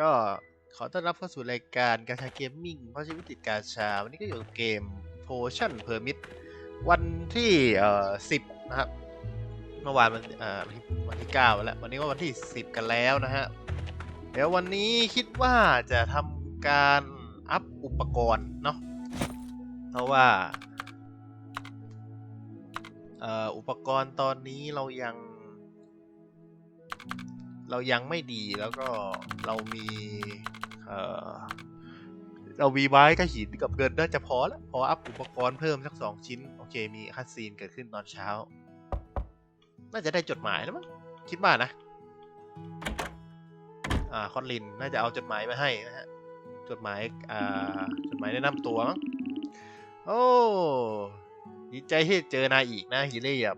ก็ขอต้อนรับเข้าสู่รายการกาชาเกมมิ่งเพราะชีวิตติดกาชา วันนี้ก็อยู่เกม Potion Permit วันที่เอ่อสิบนะครับ เมื่อวานวันเอ่อวันที่เก้าแล้ว วันนี้ก็วันที่สิบกันแล้วนะฮะ เดี๋ยววันนี้คิดว่าจะทำการอัพอุปกรณ์เนาะ เพราะว่าเอ่ออุปกรณ์ตอนนี้เรายัง เรายังไม่ดีแล้วก็เรามีเอ่อเรามีไม้กับหินกับเงินน่าจะพอแล้วพออัพอุปกรณ์เพิ่มสักสองชิ้น โอเคมีคัดซีนเกิดขึ้นตอนเช้า น่าจะได้จดหมายแล้วมั้งคิดว่านะ อ่าคอนลินน่าจะเอาจดหมายมาให้นะฮะจดหมายอ่าจดหมายแนะนำตัวมั้งโอ้ดีใจที่เจอนายอีกนะฮิเลียบ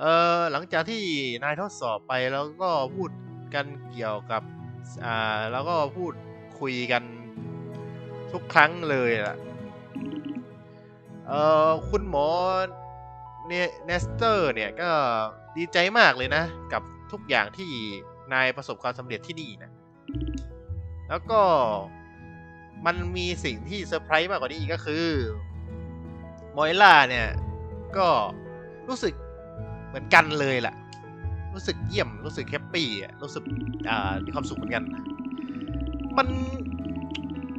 เอ่อหลังจากที่นายทดสอบไปแล้วก็พูดกันเกี่ยวกับอ่าแล้วก็พูดคุยกันทุกครั้งเลยล่ะเอ่อคุณหมอเนสเตอร์เนี่ยก็ดีใจมากเลยนะ กับทุกอย่างที่นายประสบความสำเร็จที่นี่นะ แล้วก็มันมีสิ่งที่เซอร์ไพรส์มากกว่านี้อีกก็คือมอยล่าเนี่ย ก็รู้สึก มือนกันเลยแหละรู้สึกเยี่ยม รู้สึกแฮปปี้รู้สึกมีความสุขเหมือนกัน มัน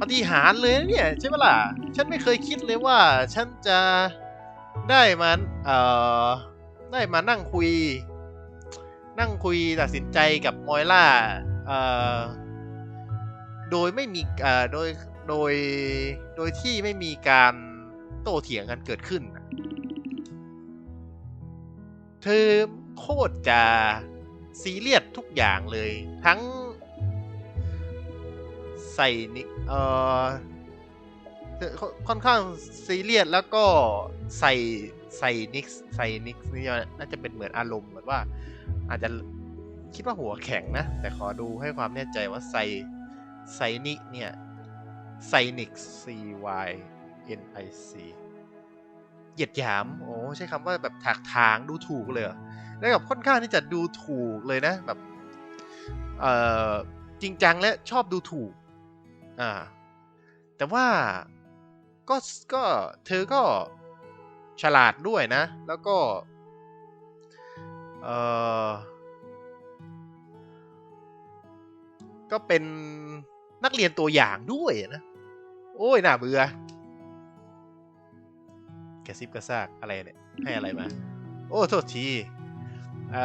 ปฏิหารเลยเนี่ย ใช่ไหมล่ะ ฉันไม่เคยคิดเลยว่า ฉันจะได้มาเอ่อได้มานั่งคุย นั่งคุยตัดสินใจกับมอยล่าเอ่อโดยไม่มีเอ่อโดยโดยโดยที่ไม่มีการโต้เถียงกันเกิดขึ้น เธอโคตรจะซีเรียสทุกอย่างเลย ทั้งใส่นิเออค่อนข้างซีเรียสแล้วก็ใส่ใส่นิกใส่นิกนี่น่าจะเป็นเหมือนอารมณ์เหมือนว่า อาจจะคิดว่าหัวแข็งนะ แต่ขอดูให้ความแน่ใจว่าใส่ไซนิเนี่ยไซนิก C Y N I C เหยียดหยาม โอ้ใช้คำว่าแบบถากถางดูถูกเลยแล้วแบบค่อนข้างที่จะดูถูกเลยนะแบบเอ่อจริงจังและชอบดูถูกอ่าแต่ว่าก็ก็เธอก็ฉลาดด้วยนะ แล้วก็เออก็เป็นนักเรียนตัวอย่างด้วยนะ โอ้ยน่าเบื่อ แกซิบกระซากอะไรเนี่ย ให้อะไรมา โอ้โทษทีเอ่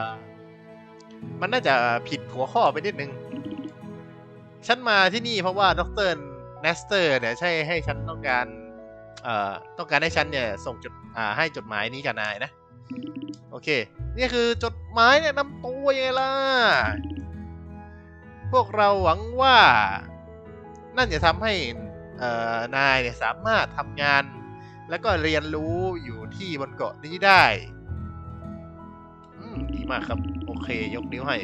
อมันน่าจะผิดหัวข้อไปนิดนึง ฉันมาที่นี่เพราะว่าดรเนสเตอร์เนี่ยใช่ให้ฉันต้องการเอ่อต้องการให้ฉันเนี่ยส่งจดอ่าให้จดหมายนี้กับนายนะ โอเค นี่คือจดหมายเนี่ยนำตัวยังไงล่ะ พวกเราหวังว่า นั่นจะทำให้เอ่อนายเนี่ยสามารถทำงาน แล้วก็เรียนรู้อยู่ที่บนเกาะนี้ได้อืมดีมากครับ โอเค ยกนิ้วให้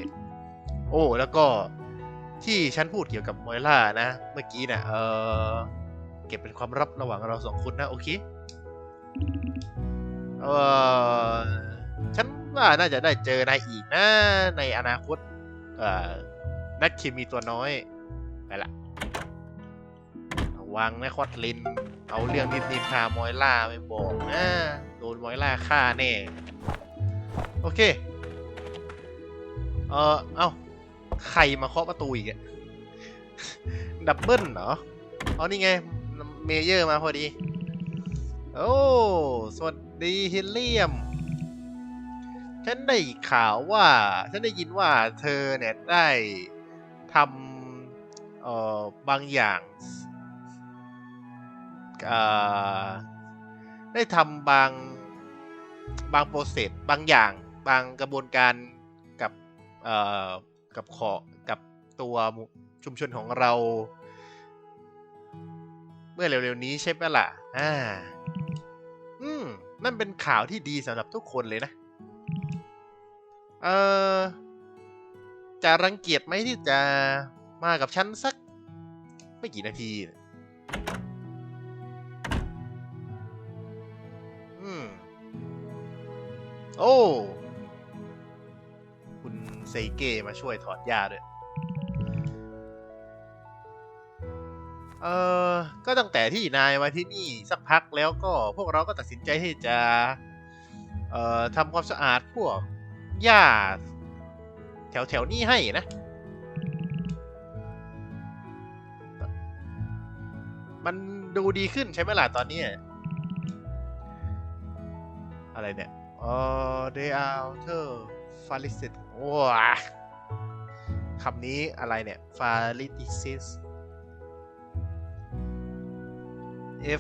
โอ้ แล้วก็ที่ฉันพูดเกี่ยวกับมอยล่านะ เมื่อกี้เนี่ยเออเก็บเป็นความลับระหว่างเราสองคนนะ โอเค เออฉันว่าน่าจะได้เจอนายอีกนะ ในอนาคต เอ่อ นักเคมีตัวน้อย ไปละ ระวังนะคอตลิน เอาเรื่องนินนินทามอยล่าไปบอกนะโดนมอยล่าฆ่าแน่โอเค เออเอ้าใครมาเคาะประตูอีกอะดับเบิลเหรอเอานี่ไง เมเยอร์มาพอดี โอ้สวัสดีฮิลเลียม ฉันได้ข่าวว่า ฉันได้ยินว่าเธอเนี่ยได้ทำเอ่อบางอย่าง ได้ทำบางบางโปรเซสบางอย่างบางกระบวนการกับกับขอกับตัวชุมชนของเรา เมื่อเร็วๆนี้ใช่ไหมล่ะอ่าอืมนั่นเป็นข่าวที่ดีสำหรับทุกคนเลยนะ เออจะรังเกียจไหมที่จะมากับฉันสัก ไม่กี่นาที โอ้ คุณเซเกมาช่วยถอดหญ้าด้วย เออก็ตั้งแต่ที่นายมาที่นี่สักพักแล้วก็พวกเราก็ตัดสินใจที่จะ เอ่อทำความสะอาดพวกหญ้าแถวแถวๆนี้ให้นะ มันดูดีขึ้นใช่ไหมล่ะตอนนี้ อะไรเนี่ย เออ they are outer f a l i c i t ว้าคำนี้อะไรเนี่ย f a l i c i s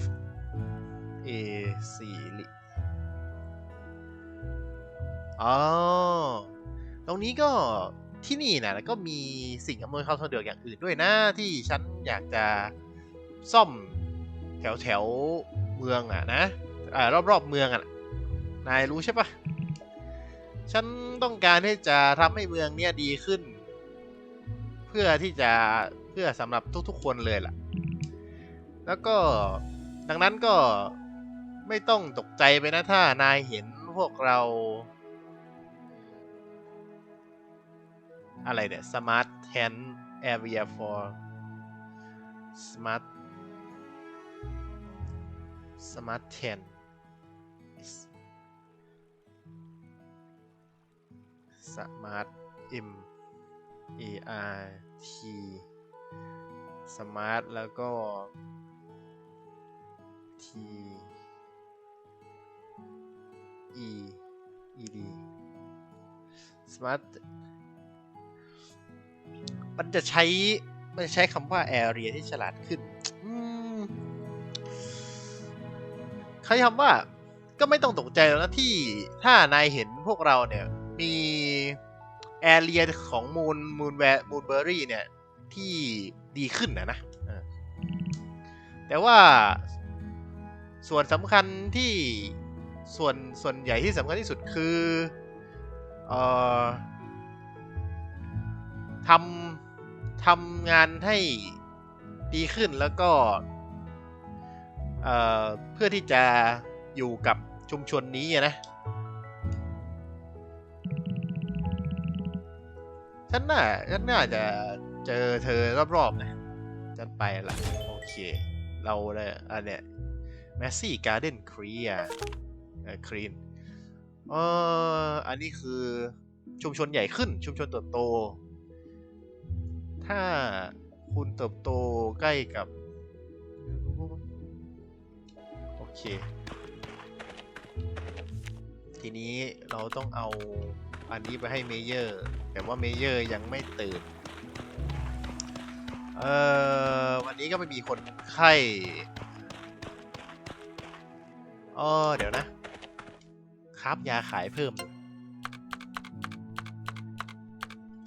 F A C ลิอ๋อ ตรงนี้ก็ที่นี่นะแล้วก็มีสิ่งอำนวยความสะดวกอย่างอื่นด้วยนะ ที่ฉันอยากจะซ่อมแถวแถวเมืองอะนะอ่ารอบๆเมืองอะ นายรู้ใช่ปะฉันต้องการที่จะทำให้เมืองเนี้ยดีขึ้น เพื่อที่จะเพื่อสำหรับทุกๆคนเลยล่ะ แล้วก็ดังนั้นก็ไม่ต้องตกใจไปนะถ้านายเห็นพวกเรา อะไรเนี่ย smart tent area for smart smart tent smart m a r t smart แล้วก็ t e e d smart มันจะใช้ มันจะใช้คำว่า area ที่ฉลาดขึ้นเขาใช้คำว่าก็ไม่ต้องตกใจแล้วนะที่ถ้านายเห็นพวกเราเนี่ย มีแอเรียของมูนมูนแวร์มูนเบอร์รี่เนี่ย ที่ดีขึ้นนะนะแต่ว่าส่วนสำคัญที่ส่วนส่วนใหญ่ที่สำคัญที่สุดคือเอ่อทำทำงานให้ดีขึ้นแล้วก็เอ่อเพื่อที่จะอยู่กับชุมชนนี้นะ ฉันน่าฉันน่าจะเจอเธอรอบๆนะ ฉันไปละโอเค เราเนี่ยอันเนี้ยแมสซี่การ์เดนครีอะเออครีนเอออันนี้คือชุมชนใหญ่ขึ้น ชุมชนเติบโต ถ้าคุณเติบโตใกล้กับ โอเค ทีนี้เราต้องเอา อันนี้ไปให้เมเยอร์ แต่ว่าเมเยอร์ยังไม่ตื่น เอ่อ วันนี้ก็ไม่มีคนไข้อ๋อเดี๋ยวนะคราบยาขายเพิ่ม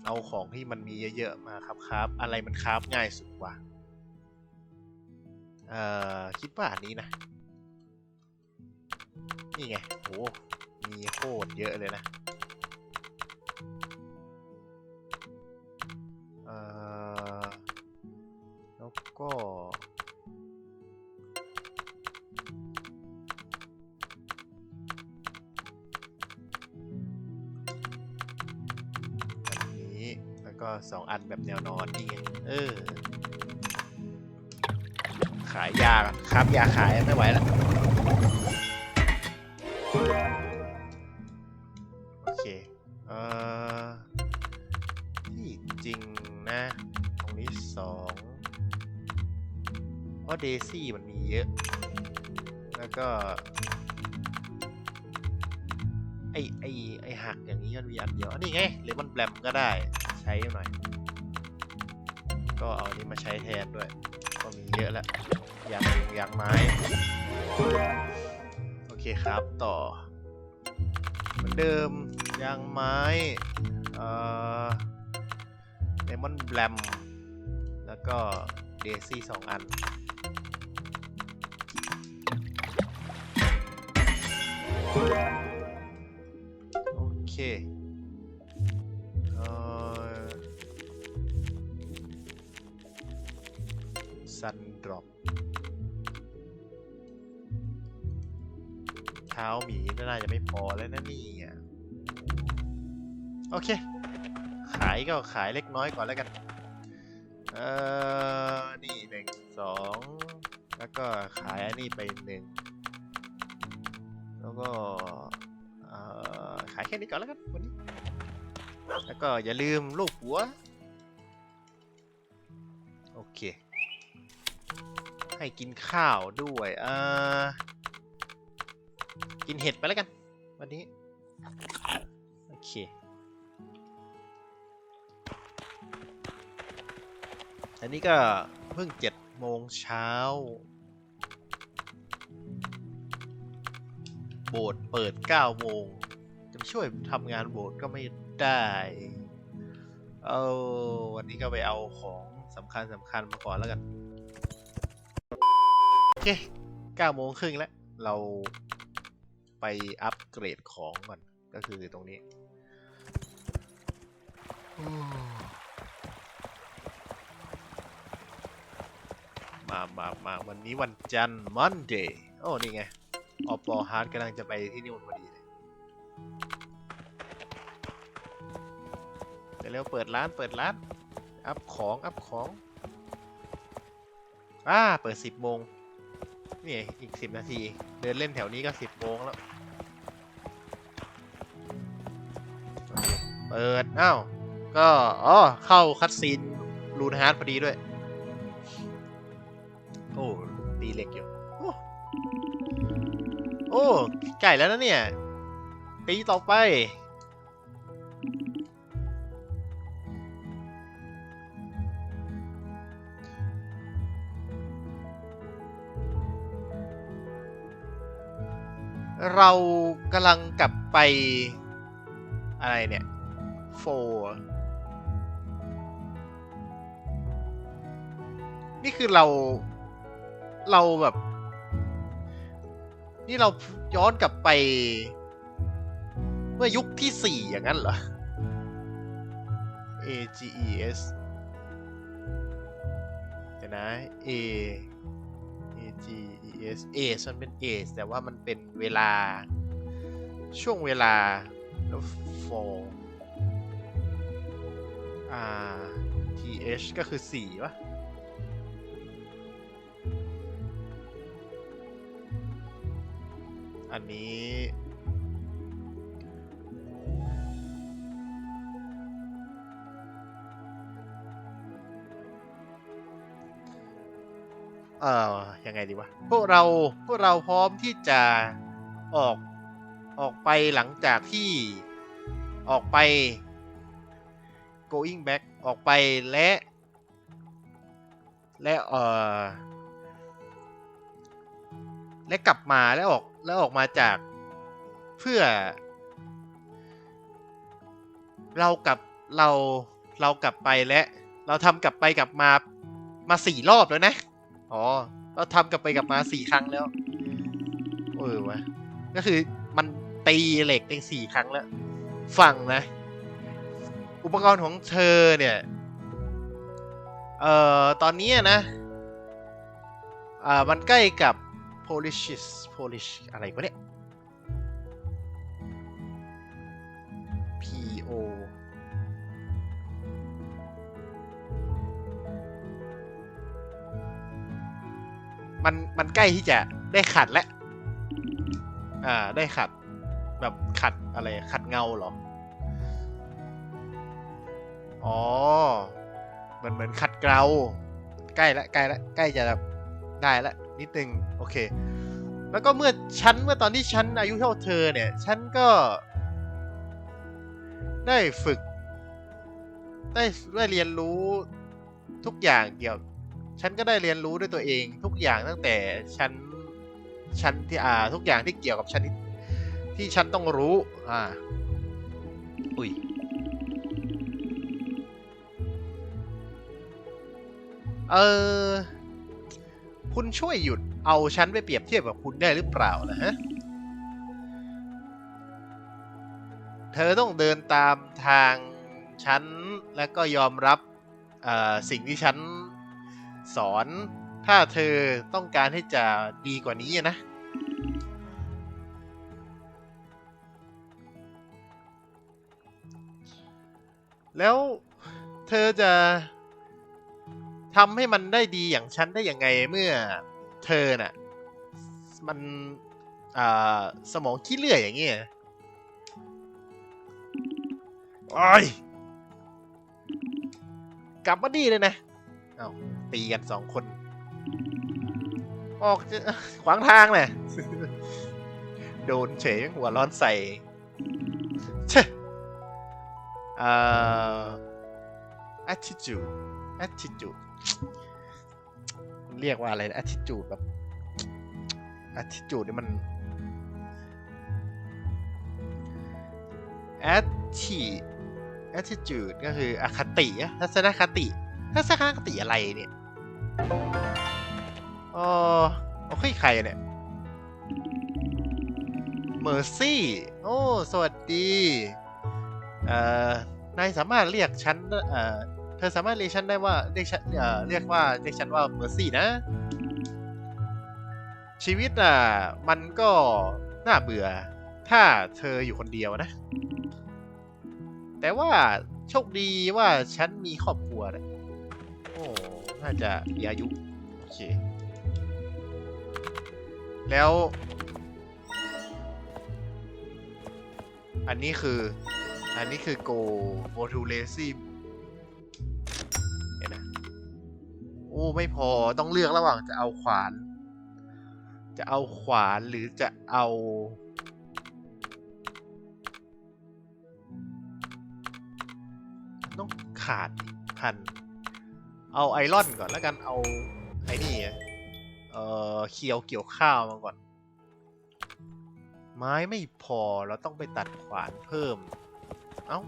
เอาของที่มันมีเยอะๆ มาครับครับ อะไรมันคราบง่ายสุดวะเอ่อ คิดว่าอันนี้นะ นี่ไงโหมีโคตรเยอะเลยนะ ก็อันนี้ แล้วก็สองอันแบบแนวนอนนี่ไงเออ ขายยาครับยาขายไม่ไหวแล้ว ราะเดซี่มันมีเยอะ แล้วก็ ไอไอไอหักอย่างนี้มันมีอันเดียว อันนี้ไงเลมอนแบลมก็ได้ใช้หน่อย ก็เอานี้มาใช้แทนด้วย ก็มีเยอะแล้วยางยางไม้ โอเคครับต่อ เหมือนเดิมยางไม้เอ่อเลมอนแบลมแล้วก็เดซี่สองอัน เคเอ่อซันดรอปเท้าหมีน่าจะไม่พอแล้วนะนี่อะโอเค ขายก็ขายเล็กน้อยก่อนแล้วกัน เออนี่หนึ่งสองแล้วก็ขายอันนี้ไปหนึ่งแล้วก็ แค่นี้ก่อนแล้วกันวันนี้ แล้วก็อย่าลืมลูกหัว โอเค ให้กินข้าวด้วยเอ่อกินเห็ดไปแล้วกัน วันนี้ โอเคอันนี้ก็เพิ่งเจ็ดโมงเช้า โบสถ์เปิดเก้าโมง จะไปช่วยทำงานโบสถ์ก็ไม่ได้ เอาวันนี้ก็ไปเอาของสำคัญสำคัญมาก่อนแล้วกัน โอเคเก้าโมงครึ่งแล้ว เราไปอัปเกรดของก่อน ก็คือตรงนี้มามามาวันนี้วันจันทร์ Monday โอ้ นี่ไง ออปอฮาร์ดกำลังจะไปที่นู่นพอดีเลย เดี๋ยวเร็วเปิดร้านเปิดร้าน อัพของอัพของอ่าเปิด10โมงนี่อีก10นาที เดินเล่นแถวนี้ก็10โมงแล้วเปิดอ้าวก็อ๋อเข้าคัดซีนลูนฮาร์ดพอดีด้วย โอ้ตีเหล็กอยู่ โอ้โอ้ใกล้แล้วนะเนี่ยปีต่อไป เรากำลังกลับไปอะไรเนี่ยโฟนี่คือเราเราแบบ นี่เราย้อนกลับไป เมื่อยุคที่สี่อย่างนั้นเหรอ A G E S เดี๋ยวนะ A A G E S A มันเป็น A แต่ว่ามันเป็นเวลาช่วงเวลาแล้ว for R T H ก็คือสี่วะอันนี้ เอ่อยังไงดีวะพวกเราพวกเราพร้อมที่จะออกออกไปหลังจากที่ออกไป going back ออกไปและ และเอ่อและกลับมาแล้วออกแล้วออกมาจากเพื่อ เรากลับเราเรากลับไปและ เราทำกลับไปกลับมามาสี่รอบแล้วนะ อ๋อก็ทำกลับไปกลับมาสี่ครั้งแล้ว เออวะก็คือมันตีเหล็กเป็นสี่ครั้งแล้ว ฟังนะ อุปกรณ์ของเธอเนี่ย เอ่อ ตอนนี้นะ อ่า มันใกล้กับ Polish Polish อะไรวะเนี่ย มันมันใกล้ที่จะได้ขัดแล้วอ่าได้ขัด แบบขัดอะไรขัดเงาเหรอ อ๋อเหมือนเหมือนขัดเกลาใกล้ละใกล้ละใกล้จะแบบได้ละนิดนึงโอเค แล้วก็เมื่อฉันเมื่อตอนที่ฉันอายุเท่าเธอเนี่ย ฉันก็ ได้ฝึก ได้ได้เรียนรู้ทุกอย่างเกี่ยว ฉันก็ได้เรียนรู้ด้วยตัวเองทุกอย่างตั้งแต่ฉันฉันที่อ่าทุกอย่างที่เกี่ยวกับฉันที่ที่ฉันต้องรู้อ่าอุ้ยเออคุณช่วยหยุดเอาฉันไปเปรียบเทียบกับคุณได้หรือเปล่านะฮะ เธอต้องเดินตามทางฉันแล้วก็ยอมรับสิ่งที่ฉัน สอน ถ้าเธอต้องการที่จะดีกว่านี้นะ แล้วเธอจะทำให้มันได้ดีอย่างฉันได้ยังไงเมื่อเธอน่ะ มันสมองขี้เลื่อยอย่างเงี้ยโอ้ยกลับมาดีเลยนะ เอาตีกันสองคน ออกจะขวางทางเลยโดนเฉยหัวร้อนใส่เช่เอ่อ attitude attitude มันเรียกว่าอะไรนะ attitude แบบ attitude นี่มัน atti attitude ก็คืออคติอะทัศนคติ ทัศนคติอะไรเนี่ยอ๋อโอ้ยใครเนี่ยเมอร์ซี่ โอ้ สวัสดี เอ่อ นายสามารถเรียกฉัน เอ่อ เธอสามารถเรียกฉันได้ว่า เรียกฉัน เอ่อ เรียกว่า เรียกฉันว่าเมอร์ซี่นะ ชีวิตอะ มันก็น่าเบื่อ ถ้าเธออยู่คนเดียวนะ แต่ว่าโชคดีว่าฉันมีครอบครัวนะ โอ้ น่าจะมีอายุ โอเค แล้ว อันนี้คือ อันนี้คือ go go to lazy เห็นนะโอ้ ไม่พอต้องเลือกระหว่างจะเอาขวาน จะเอาขวานหรือจะเอาต้องขาดพัน เอาไอรอนก่อนแล้วกันเอาไอ้นี่เออเคียวเกี่ยวข้าวมาก่อน ไม้ไม่พอเราต้องไปตัดขวานเพิ่ม เอ้า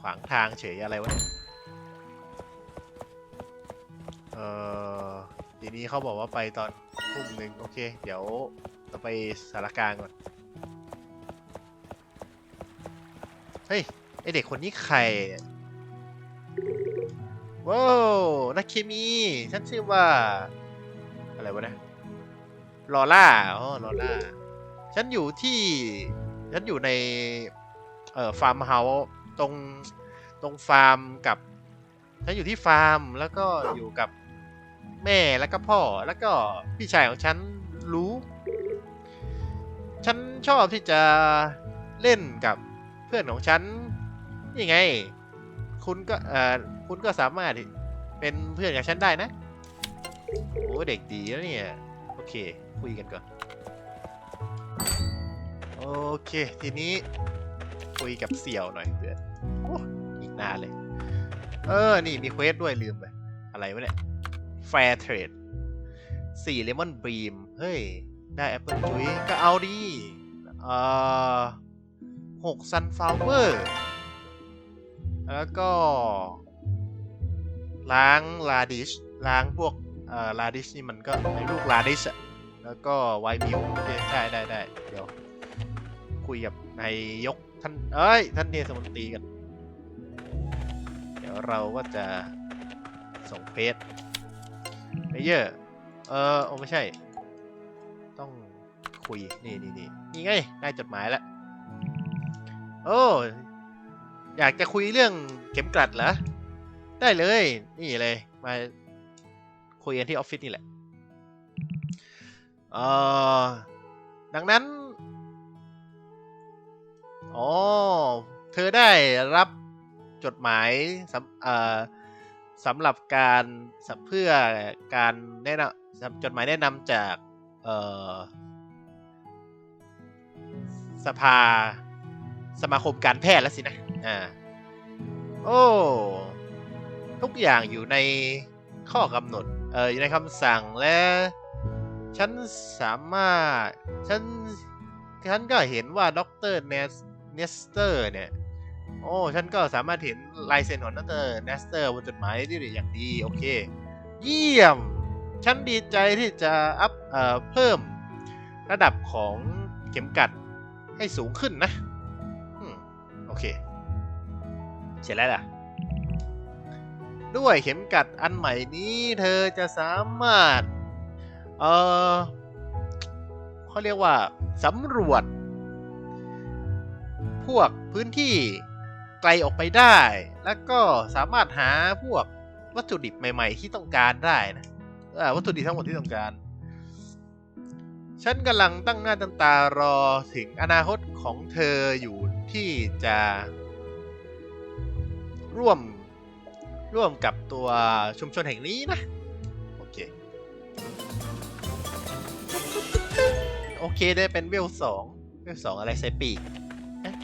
ขวางทางเฉยอะไรวะเออทีนี้เขาบอกว่าไปตอนทุ่มหนึ่งโอเค เดี๋ยวเราไปสารกลางก่อน เฮ้ยไอเด็กคนนี้ใคร ว้าวนักเคมี ฉันชื่อว่า อะไรวะเนะลอล่าอ๋อลอล่า ฉันอยู่ที่ ฉันอยู่ใน เอ่อ ฟาร์มเฮาส์ตรง ตรงฟาร์มกับ ฉันอยู่ที่ฟาร์ม แล้วก็อยู่กับแม่ แล้วก็พ่อ แล้วก็พี่ชายของฉันรู้ ฉันชอบที่จะเล่นกับเพื่อนของฉัน นี่ไง คุณก็ เอ่อ คุณก็สามารถเป็นเพื่อนกับฉันได้นะ โอ้เด็กดีแล้วเนี่ย โอเค คุยกันก่อน โอเค ทีนี้คุยกับเสี่ยวหน่อยเพื่อนโอ้อีกนานเลย เออ นี่มีเควสด้วยลืมไป อะไรวะเนี่ย Fair Trade สี่เลมอนบีม เฮ้ย ได้แอปเปิลจุ้ยก็เอาดีเอ่อหกซันฟลาวเวอร์ แล้วก็ ล้างลาดิชล้างพวกเอ่อลาดิชนี่มันก็ไอ้ลูกลาดิชอะแล้วก็ไวมิวโอเคได้ได้ได้เดี๋ยว คุยกับนายยกท่านเอ้ย ท่านเทศมนตรีกัน เดี๋ยวเราก็จะส่งเฟสเมเยอร์เออโอ้ไม่ใช่ ต้องคุย นี่นี่นี่นี่ไงได้จดหมายแล้ว โอ้ อยากจะคุยเรื่องเข็มกลัดเหรอ ได้เลย นี่เลย มาคุยกันที่ออฟฟิศนี่แหละเอ่อดังนั้น อ๋อ เธอได้รับจดหมายสำเอ่อสำหรับการสำเพื่อการแนะนำจดหมายแนะนำจากเอ่อสภาสมาคมการแพทย์แล้วสินะ อ่า โอ้ ทุกอย่างอยู่ในข้อกำหนด เอ่ออยู่ในคำสั่งและ ฉันสามารถ ฉัน ฉันก็เห็นว่าด็อกเตอร์เนสเนสเตอร์เนี่ย โอ้ ฉันก็สามารถเห็นลายเซ็นของดรเนสเตอร์บนจดหมายได้อย่างดี โอเค เยี่ยม ฉันดีใจที่จะอัพ เอ่อ เพิ่มระดับของเข็มกัดให้สูงขึ้นนะ โอเค เสร็จแล้วล่ะ ด้วยเข็มกัดอันใหม่นี้เธอจะสามารถ เออเขาเรียกว่าสำรวจ พวกพื้นที่ไกลออกไปได้ แล้วก็สามารถหาพวกวัตถุดิบใหม่ ๆ ที่ต้องการได้นะวัตถุดิบทั้งหมดที่ต้องการ ฉันกำลังตั้งหน้าตั้งตารอถึงอนาคตของเธออยู่ที่จะร่วม ร่วมกับตัวชุมชนแห่งนี้นะ โอเค โอเคได้เป็นเวลสองเวลสองอะไรใส่ปีก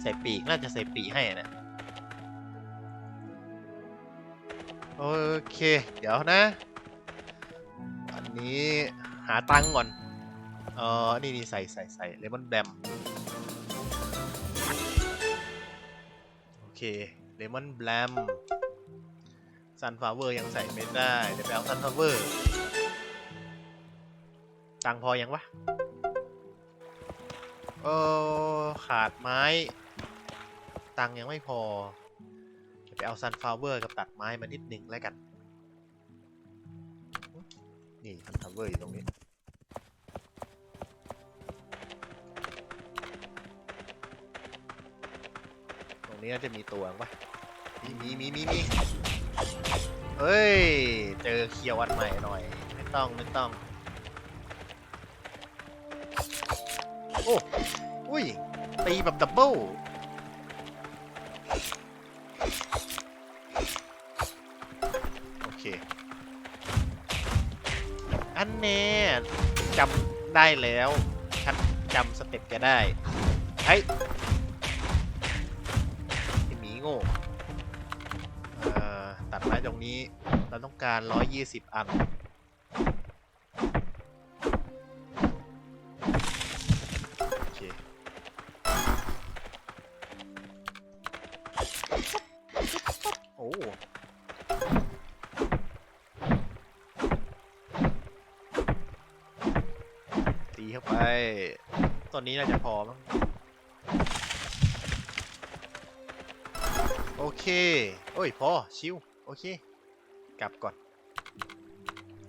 ใส่ปีกน่าจะใส่ปีกให้นะ โอเค เดี๋ยวนะ อันนี้หาตังก่อน เออนี่นี่ใส่ใส่ใส่เลมอนแบมโอเคเลมอนแบม ซันฟลาเวอร์ยังใส่ไม่ได้เดี๋ยวไปเอาซันฟลาเวอร์ตังพอยังวะเออขาดไม้ ตังยังไม่พอเดี๋ยวไปเอาซันฟลาเวอร์กับตัดไม้มานิดนึงแล้วกัน นี่ซันฟลาเวอร์อยู่ตรงนี้ตรงนี้น่าจะมีตัวปะมีมีมีมีมี เฮ้ย เจอเคียวอันใหม่หน่อย ไม่ต้องไม่ต้อง โอ้อุ้ย ตีแบบดับเบิลโอเค อันแน่จำได้แล้วฉันจำสเต็ปแกได้ไอ้ยไอหมีโง่ นี้เราต้องการ 120 อัน โอเค โอ้ตีเข้าไป ตอนนี้น่าจะพอมั้งโอเค โอ้ย พอ ชิว โอเค กลับก่อน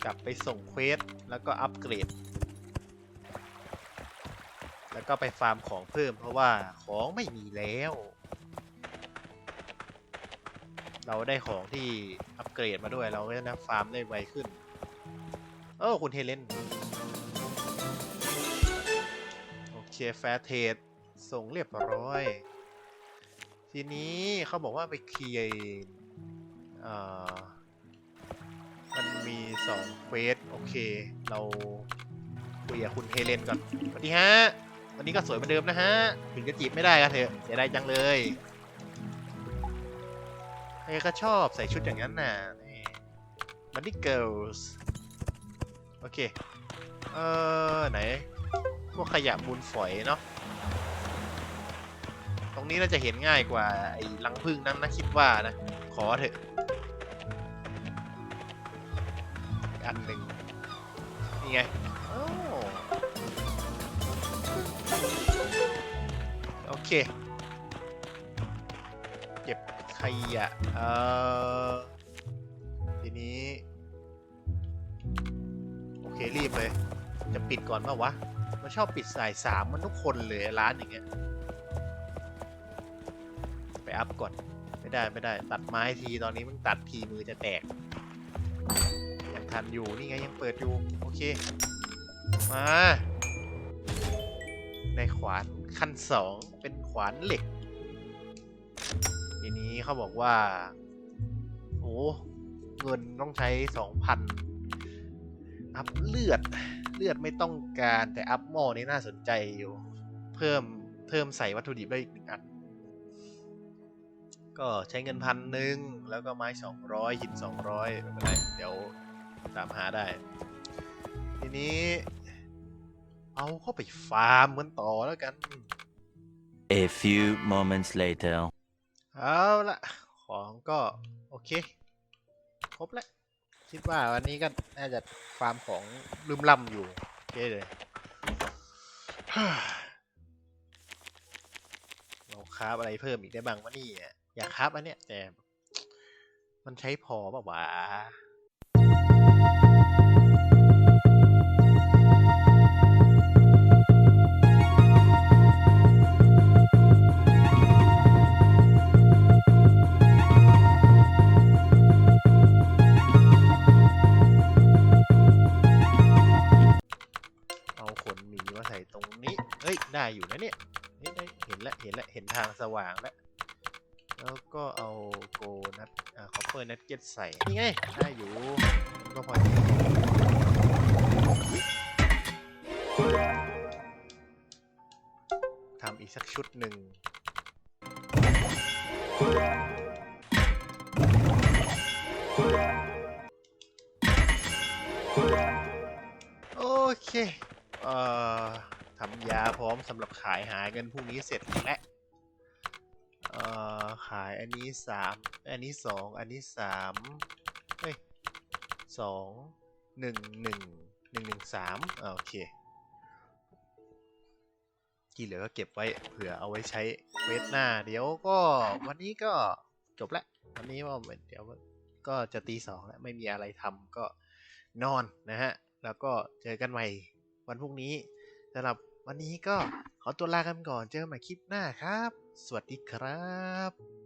กลับไปส่งเควส แล้วก็อัปเกรด แล้วก็ไปฟาร์มของเพิ่มเพราะว่าของไม่มีแล้ว เราได้ของที่อัปเกรดมาด้วยเราก็จะฟาร์มได้ไวขึ้น เออคุณเฮเลนโอเคแฟร์เทรดส่งเรียบร้อยทีนี้เขาบอกว่าไปเคลียร์ มีสองเควสโอเค เราคุยกับคุณเฮเลนก่อนสวัสดีฮะ วันนี้ก็สวยเหมือนเดิมนะฮะ ถึงจะจีบไม่ได้ก็เถอะเสียดายจังเลยใครก็ชอบใส่ชุดอย่างนั้นน่ะบันดี้เกิลส์โอเค เออไหน พวกขยะมูลฝอยเนาะตรงนี้น่าจะเห็นง่ายกว่าไอ้ลังพึ่งนั้นนะคิดว่านะ ขอเถอะ อันหนึ่งนี่ไงโอเค เก็บขยะเอ่อทีนี้ โอเค รีบเลย จะปิดก่อนป่าวะ มันชอบปิดสายสามมันทุกคนเลยร้านอย่างเงี้ย ไปอัพก่อน ไม่ได้ไม่ได้ ตัดไม้ทีตอนนี้มึงตัดทีมือจะแตก ทันอยู่ นี่ไงยังเปิดอยู่ โอเค มาในขวานขั้นสองเป็นขวานเหล็ก ทีนี้เขาบอกว่า โอ้เงินต้องใช้สองพันอัพเลือด เลือดไม่ต้องการแต่อัพหม้อนี่น่าสนใจอยู่ เพิ่มเพิ่มใส่วัตถุดิบได้อีกหนึ่งอัน ก็ใช้เงินพันหนึ่งแล้วก็ไม้สองร้อยหินสองร้อยไม่เป็นไรเดี๋ยว ตามหาได้ ทีนี้ เอาเข้าไปฟาร์มกันต่อแล้วกัน A few moments later. เอาละของก็โอเค ครบแล้ว คิดว่าวันนี้ก็น่าจะฟาร์มของลืมล่ำอยู่ โอเคเลย เราคราฟอะไรเพิ่มอีกได้บ้างวะนี่ยอยากคราฟอันเนี้ยแต่ มันใช้พอเปล่าวะ ได้อยู่นะเนี่ยเห็นได้เห็นแล้วเห็นแล้วเห็นทางสว่างแล้วแล้วก็เอาโกนัทอ่าคอปเปอร์นัทเก็ตใส่นี่ไงได้อยู่ก็พอดีทำอีกสักชุดหนึ่ง สำหรับขายหาเงินพรุ่งนี้เสร็จแล้วเอ่อขายอันนี้สามอันนี้สองอันนี้สามเฮ้ยสองหนึ่งหนึ่งหนึ่งหนึ่งสามโอเคที่เหลือก็เก็บไว้เผื่อเอาไว้ใช้เวทหน้า เดี๋ยวก็วันนี้ก็จบละวันนี้ว่าเดี๋ยวก็จะตีสองแล้วไม่มีอะไรทำก็นอนนะฮะ แล้วก็เจอกันใหม่วันพรุ่งนี้สำหรับ วันนี้ก็ขอตัวลากันก่อนเจอกันใหม่คลิปหน้าครับ สวัสดีครับ